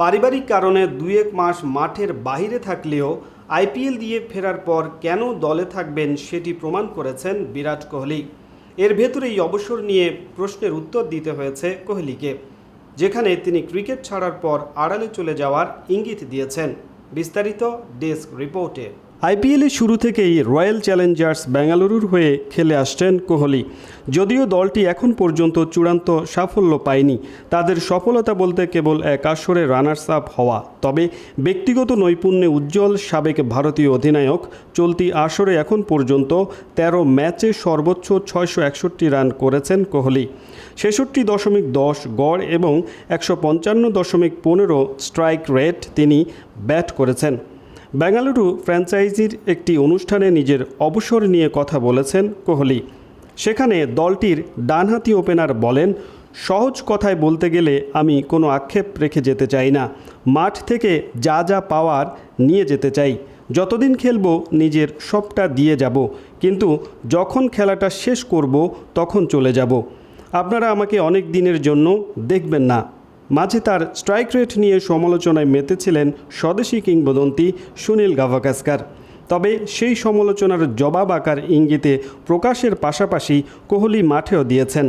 পারিবারিক কারণে দুই এক মাস মাঠের বাহিরে থাকলেও আইপিএল দিয়ে ফেরার পর কেন দলে থাকবেন সেটি প্রমাণ করেছেন বিরাট কোহলি। এর ভেতরেই অবসর নিয়ে প্রশ্নের উত্তর দিতে হয়েছে কোহলিকে, যেখানে তিনি ক্রিকেট ছাড়ার পর আড়ালে চলে যাওয়ার ইঙ্গিত দিয়েছেন। বিস্তারিত ডেস্ক রিপোর্টে। আইপিএলের শুরু থেকেই রয়্যাল চ্যালেঞ্জার্স বেঙ্গালুরুর হয়ে খেলে আসছেন কোহলি। যদিও দলটি এখন পর্যন্ত চূড়ান্ত সাফল্য পায়নি, তাদের সফলতা বলতে কেবল এক আসরে রানার্স আপ হওয়া। তবে ব্যক্তিগত নৈপুণ্যে উজ্জ্বল সাবেক ভারতীয় অধিনায়ক চলতি আসরে এখন পর্যন্ত ১৩ ম্যাচে সর্বোচ্চ ছয়শো একষট্টি রান করেছেন কোহলি। ছেষট্টি দশমিক দশ গড় এবং একশো পঞ্চান্ন দশমিক পনেরো স্ট্রাইক রেট তিনি ব্যাট করেছেন। বেঙ্গালুরু ফ্র্যাঞ্চাইজির একটি অনুষ্ঠানে নিজের অবসর নিয়ে কথা বলেছেন কোহলি। সেখানে দলটির ডানহাতি ওপেনার বলেন, সহজ কথায় বলতে গেলে আমি কোনো আক্ষেপ রেখে যেতে চাই না। মাঠ থেকে যা যা পাওয়ার নিয়ে যেতে চাই। যতদিন খেলব, নিজের সবটা দিয়ে যাব। কিন্তু যখন খেলাটা শেষ করব, তখন চলে যাব। আপনারা আমাকে অনেক দিনের জন্য দেখবেন না। মাঝে তার স্ট্রাইক রেট নিয়ে সমালোচনায় মেতেছিলেন স্বদেশি কিংবদন্তি সুনীল গাভাকাস্কার তবে সেই সমালোচনার জবাব আকার ইঙ্গিতে প্রকাশের পাশাপাশি কোহলি মাঠেও দিয়েছেন।